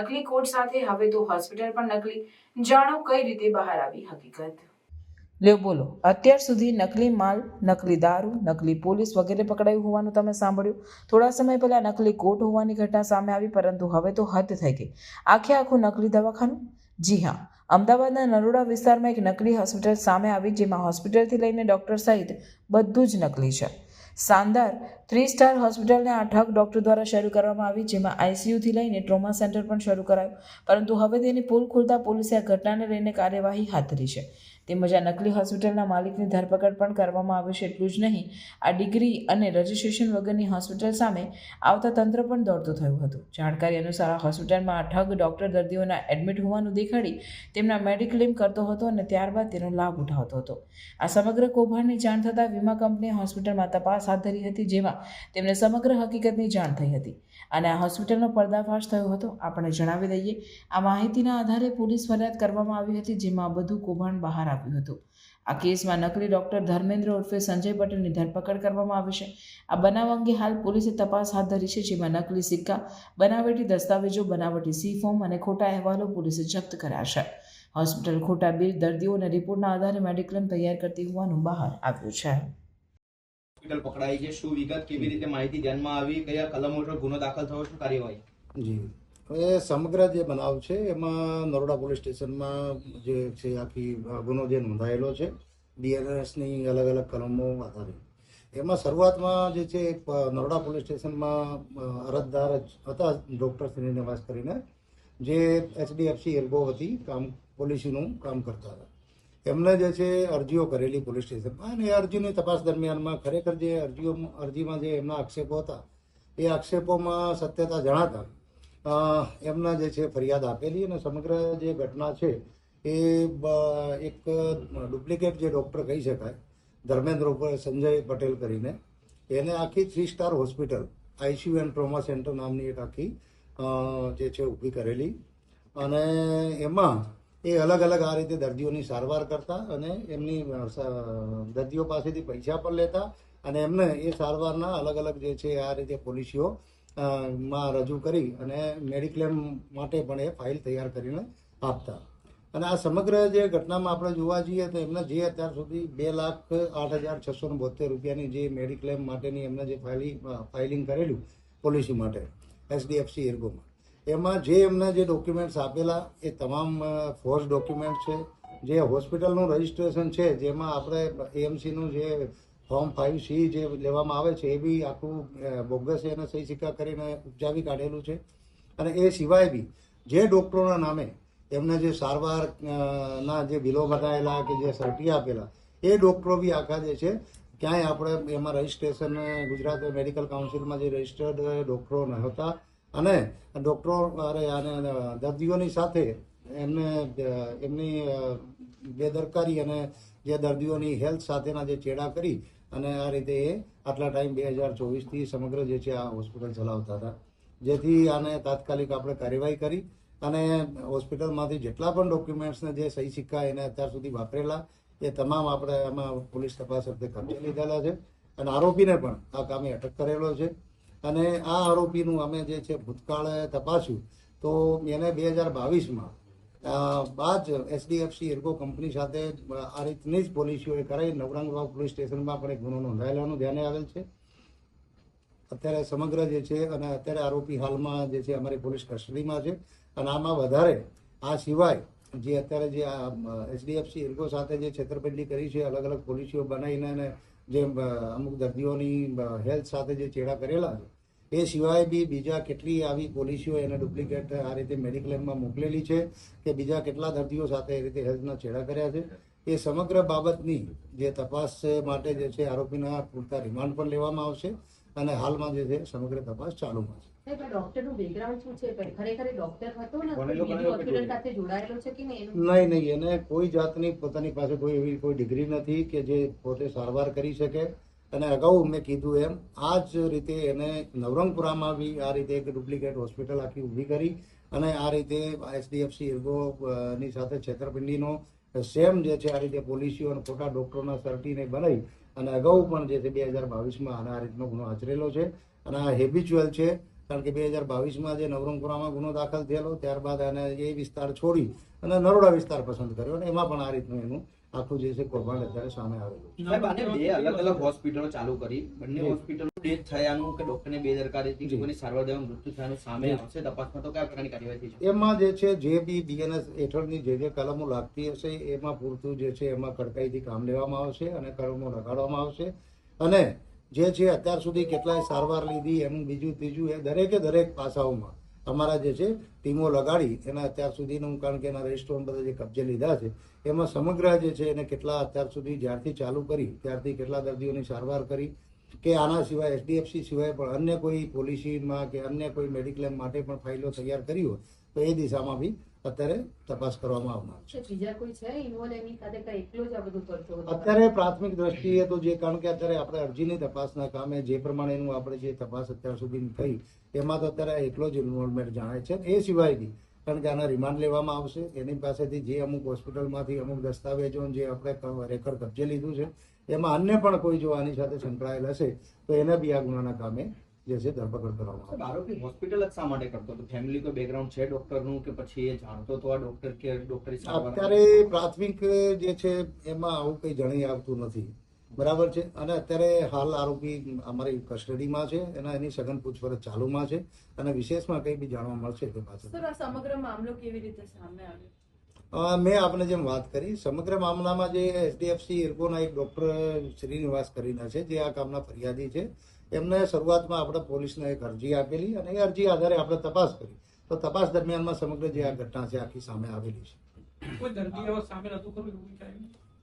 નકલી કોટ સાથે હવે તો હોસ્પિટલ પણ નકલી. જાણો કઈ રીતે બહાર આવી હકીકત? લ્યો, બોલો. અત્યાર સુધી નકલી માલ, નકલી દારૂ, નકલી પોલીસ વગેરે પકડાયું હોવાનું તમે સાંભળ્યું? થોડા સમય પહેલા નકલી કોટ હોવાની ઘટના સામે આવી, પરંતુ હવે તો હદ થઈ ગઈ. આખે આખું નકલી દવાખાનું? જી હા. અમદાવાદના નરોડા વિસ્તારમાં એક નકલી હોસ્પિટલ સામે આવી, જેમાં હોસ્પિટલથી લઈને ડૉક્ટર સહિત બધું જ નકલી છે. શાનદાર થ્રી સ્ટાર હોસ્પિટલને આ ઠગ ડૉક્ટર દ્વારા શરૂ કરવામાં આવી, જેમાં આઈસીયુથી લઈને ટ્રોમા સેન્ટર પણ શરૂ કરાયું. પરંતુ હવે તેની પુલ ખુલતા પોલીસે આ ઘટનાને લઈને કાર્યવાહી હાથ ધરી છે. તેમજ આ નકલી હોસ્પિટલના માલિકની ધરપકડ પણ કરવામાં આવી છે એટલું જ નહીં. આ ડિગ્રી અને રજિસ્ટ્રેશન વગરની હોસ્પિટલ સામે આવતા તંત્ર પણ દોડતું થયું હતું. જાણકારી અનુસાર આ હોસ્પિટલમાં આ ઠગ ડૉક્ટર દર્દીઓના એડમિટ હોવાનું દેખાડી તેમના મેડિક્લેમ કરતો હતો અને ત્યારબાદ તેનો લાભ ઉઠાવતો હતો. આ સમગ્ર કૌભાંડની જાણ થતાં વીમા કંપનીએ હોસ્પિટલમાં તપાસ હાથ ધરી હતી જેમાં તેમને સમગ્ર હકીકતની જાણ થઈ હતી. અને આ હોસ્પિટલનો પર્દાફાશ થયો હતો, આપણે જણાવી દઈએ. આ માહિતીના આધારે પોલીસ ફરિયાદ કરવામાં આવી હતી, જેમાં બધું કૌભાંડ બહાર આવ્યું હતું. આ કેસમાં નકલી ડોક્ટર ધર્મેન્દ્ર ઉર્ફે સંજય પટેલની ધરપકડ કરવામાં આવી છે. આ બનાવ અંગે હાલ પોલીસે તપાસ હાથ ધરી છે, જેમાં નકલી સિક્કા, બનાવટી દસ્તાવેજો, બનાવટી સી ફોર્મ અને ખોટા અહેવાલો પોલીસે જપ્ત કર્યા છે. હોસ્પિટલ ખોટા બિલ, દર્દીઓ રિપોર્ટના આધારે મેડિક્લેમ તૈયાર કરતી હોવાનું બહાર આવ્યું છે. હોસ્પિટલ પકડાઈ છે શું વિગત કેવી રીતે માહિતી ધ્યાનમાં આવી કયા કલમો હેઠળ ગુનો દાખલ થયો શું કાર્યવાહી? જી. હવે સમગ્ર જે બનાવ છે એમાં નરોડા પોલીસ સ્ટેશનમાં જે છે આખી ગુનો જે નોંધાયેલો છે ડીએનએસની અલગ અલગ કલમો આધારે. એમાં શરૂઆતમાં જે છે નરોડા પોલીસ સ્ટેશનમાં અરજદાર હતા ડૉક્ટર શ્રીનિવાસ કરીને જે એચડીએફસી એલ્બો હતી કામ પોલિસીનું કામ કરતા હતા. એમને જે છે અરજીઓ કરેલી પોલીસ સ્ટેશનમાં અને એ અરજીની તપાસ દરમિયાનમાં ખરેખર જે અરજીઓ, અરજીમાં જે એમના આક્ષેપો હતા, એ આક્ષેપોમાં સત્યતા જણાતા એમના જે છે ફરિયાદ આપેલી અને સમગ્ર જે ઘટના છે એ એક ડુપ્લિકેટ જે ડૉક્ટર કહી શકાય, ધર્મેન્દ્ર ઉપર સંજય પટેલ કરીને, એને આખી three star hospital ICU and trauma centre નામની એક આખી જે છે ઊભી કરેલી અને એમાં એ અલગ અલગ આ રીતે દર્દીઓની સારવાર કરતા અને એમની દર્દીઓ પાસેથી પૈસા પણ લેતા અને એમને એ સારવારના અલગ અલગ જે છે આ રીતે પોલિસીઓ માં રજૂ કરી અને મેડિક્લેમ માટે પણ એ ફાઇલ તૈયાર કરીને આપતા. અને આ સમગ્ર જે ઘટનામાં આપણે જોવા જઈએ તો એમને જે અત્યાર સુધી બે લાખ આઠ હજાર છસો બોતેર રૂપિયાની જે મેડિક્લેમ માટેની એમને જે ફાઇલિંગ ફાઇલિંગ કરેલું પોલિસી માટે, એચડીએફસી એર્ગોમાં. એમાં જે એમના જે ડોક્યુમેન્ટ્સ આપેલા, એ તમામ ફોર્સ ડોક્યુમેન્ટ છે. જે હોસ્પિટલનું રજિસ્ટ્રેશન છે, જેમાં આપણે એએમસીનું જે ફોર્મ ફાઇવ સી જે લેવામાં આવે છે, એ બી આખું બોગસ એને સહી સિક્કા કરીને ઉપજાવી કાઢેલું છે. અને એ સિવાય બી જે ડૉક્ટરોના નામે એમને જે સારવાર ના જે બિલો બનાવેલા કે જે સર્ટી આપેલા, એ ડૉક્ટરો બી આખા જે છે, ક્યાંય આપણે એમાં રજિસ્ટ્રેશન ગુજરાત મેડિકલ કાઉન્સિલમાં જે રજિસ્ટર્ડ ડૉક્ટરો નહોતા અને ડૉક્ટરો અને દર્દીઓની સાથે એમને, એમની બેદરકારી અને જે દર્દીઓની હેલ્થ સાથેના જે ચેડા કરી અને આ રીતે એ આટલા ટાઈમ બે હજાર ચોવીસથી સમગ્ર જે છે આ હોસ્પિટલ ચલાવતા હતા. જેથી આને તાત્કાલિક આપણે કાર્યવાહી કરી અને હોસ્પિટલમાંથી જેટલા પણ ડોક્યુમેન્ટ્સને જે સહી સિક્કા એને અત્યાર સુધી વાપરેલા, એ તમામ આપણે આમાં પોલીસ તપાસ અર્થે કબજે લીધેલા છે. અને આરોપીને પણ આ કામે અટક કરેલો છે. અને આ આરોપીનું અમે જે છે ભૂતકાળે તપાસ્યું. તો એને બે હજાર બાવીસમાં બાદ એચડીએફસી ઇરગો કંપની સાથે આ રીતની જ પોલિસીઓ કરાઈ. નવરંગવાવ પોલીસ સ્ટેશનમાં પણ એક ગુનો નોંધાયેલાનું ધ્યાને આવેલ છે. અત્યારે સમગ્ર જે છે અને અત્યારે આરોપી હાલમાં જે છે અમારી પોલીસ કસ્ટડીમાં છે. અને આમાં વધારે, આ સિવાય જે અત્યારે જે આ એચડીએફસી ઇરગો સાથે જે છેતરપિંડી કરી છે, અલગ અલગ પોલિસીઓ બનાવીને અને જે અમુક દર્દીઓની હેલ્થ સાથે જે ચેડા કરેલા એ સિવાય બી બીજા કેટલી આવી પોલિસીઓ એને ડુપ્લિકેટ આ રીતે મેડિક્લેમમાં મોકલેલી છે કે બીજા કેટલા દર્દીઓ સાથે એ રીતે હેલ્થના ચેડા કર્યા છે, એ સમગ્ર બાબતની જે તપાસ માટે જે છે આરોપીના પૂરતા રિમાન્ડ પણ લેવામાં આવશે. અને હાલમાં જે છે સમગ્ર તપાસ ચાલુમાં છે. સાહેબ આ ડોક્ટરનું બેકગ્રાઉન્ડ શું છે? પણ ખરેખર એ ડોક્ટર હતો ને? ભણેલો બીજી ગણેલો કે હોસ્પિટલ ડોક્ટર? સાથે જોડાયેલો છે કે નહીં? નહીં એને કોઈ જાતની પોતાની પાસે કોઈ એવી કોઈ ડિગ્રી નથી કે જે પોતે સારવાર કરી શકે. અને અગાઉ મેં કીધું એમ આ જ રીતે એને નવરંગપુરામાં બી આ રીતે એક ડુપ્લિકેટ હોસ્પિટલ આખી ઊભી કરી અને આ રીતે એચડીએફસી એર્ગો ની સાથે છેતરપિંડીનો સેમ જે છે આ રીતે પોલિસીઓ અને ખોટા ડૉક્ટરોના સર્ટીને બનાવી અને અગાઉ પણ જે છે બે હજાર બાવીસમાં આના આ રીતનો ગુનો આચરેલો છે અને આ હેબિચ્યુઅલ છે કારણ કે બે હજાર બાવીસમાં જે નવરંગપુરામાં ગુનો દાખલ થયેલો, ત્યારબાદ એને એ વિસ્તાર છોડી અને નરોડા વિસ્તાર પસંદ કર્યો અને એમાં પણ આ રીતનું એનું આખું જે છે કૌભાંડ અત્યારે સામે આવેલું છે. સાહેબ આને બે અલગ અલગ હોસ્પિટલો ચાલુ કરી. બંને હોસ્પિટલો ડેથ થયાનું કે ડોક્ટરની બેદરકારી જી. કોઈની સારવાર દરમિયાન મૃત્યુ થયાનું સામે આવશે. તપાસમાં તો કયા પ્રકારની કાર્યવાહી થઈ છે એમાં જે છે જે બી બીએનએસ હેઠળની જે જે કલમો લાગતી હશે એમાં પૂરતું જે છે એમાં કડકાઈથી કામ લેવામાં આવશે અને કલમો લગાડવામાં આવશે. અને જે છે અત્યાર સુધી કેટલાય સારવાર લીધી એમ બીજું ત્રીજું એ દરેકે દરેક પાસાઓમાં. અમારા જે છે, ટીમો લગાડી, એના અત્યાર સુધીનું, કારણ કે એના રેસ્ટોરન્ટ બધા જે કબજે લીધા છે, એમાં સમગ્ર જે છે, એને કેટલા અત્યાર સુધી જ્યારથી ચાલુ કરી, ત્યારથી કેટલા દર્દીઓની સારવાર કરી, કે આના સિવાય એચડીએફસી સિવાય પણ અન્ય કોઈ પોલિસીમાં કે અન્ય કોઈ મેડિક્લેમ માટે પણ ફાઇલો તૈયાર કરી હોય, તો એ દિશામાં બી અત્યારે તપાસ કરવામાં આવનાર છે. બીજા કોઈ છે? ઇન્વોલ્વ એની સાથે કઈ એકલો જ આ બધું કરતો અત્યારે પ્રાથમિક દ્રષ્ટિએ તો જે કારણ કે અત્યારે આપણે અરજીની તપાસના કામે જે પ્રમાણેનું આપણે જે તપાસ અત્યાર સુધી થઈ એમાં તો અત્યારે એકલો જ ઇન્વોલ્વમેન્ટ જણાય છે. એ સિવાય બી કારણ કે આના રિમાન્ડ લેવામાં આવશે. એની પાસેથી જે અમુક હોસ્પિટલમાંથી અમુક દસ્તાવેજો જે આપણે ક- રેકર્ડ કબજે લીધું છે એમાં અન્ય પણ કોઈ જો આની સાથે સંકળાયેલ હશે તો એને બી આ ગુનાના કામે જે છે ધરપકડ કરવામાં આરોપી હોસ્પિટલ જ શા માટે કરતો? હતો ફેમિલી કોઈ બેકગ્રાઉન્ડ છે ડોક્ટરનું કે પછી એ જાણતો હતો આ ડોક્ટર કે ડોક્ટરી અત્યારે પ્રાથમિક જે છે એમાં આવું કંઈ જણાઈ આવતું નથી. બરાબર છે? અને અત્યારે હાલ આરોપી અમારી કસ્ટડીમાં છે એના એની સઘન પૂછપરછ ચાલુમાં છે અને વિશેષમાં કંઈ બી જાણવા મળશે તે પાછળ. સમગ્ર મામલો કેવી રીતે સામે આવ્યો? મેં આપને જેમ વાત કરી સમગ્ર મામલામાં જે એચડીએફસી ઇરકોના એક ડોક્ટર શ્રીનિવાસ કરીને છે જે આ કામના ફરિયાદી છે એમને શરૂઆતમાં આપણે પોલીસને એક અરજી આપેલી અને એ અરજી આધારે આપણે તપાસ કરી. તો તપાસ દરમિયાનમાં સમગ્ર જે આ ઘટના છે આખી સામે આવેલી છે.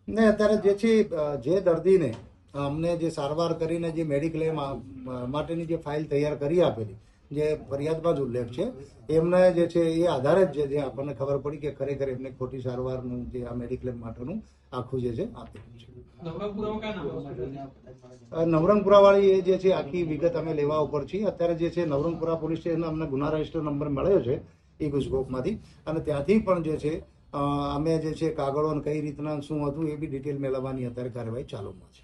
ને અત્યારે જે છે જે દર્દીને અમને જે સારવાર કરીને જે મેડિક્લેમ માટેની જે ફાઇલ તૈયાર કરી આપેલી જે ફરિયાદમાં જ ઉલ્લેખ છે એમને જે છે એ આધારે જ જે- આપણને ખબર પડી કે ખરેખર એમને ખોટી સારવારનું જે આ મેડિક્લેમ માટેનું આખું જે છે આપેલું છે. નવરંગપુરાવાળી એ જે છે આખી વિગત અમે લેવા ઉપર છીએ. અત્યારે જે છે નવરંગપુરા પોલીસ સ્ટેશન અમને ગુના રજિસ્ટર નંબર મળ્યો છે એ ગુજકોપમાંથી અને ત્યાંથી પણ જે છે અમે જે છે કાગળો કઈ રીતના શું હતું એ બી ડિટેલ મેળવવાની અત્યારે કાર્યવાહી ચાલુમાં છે.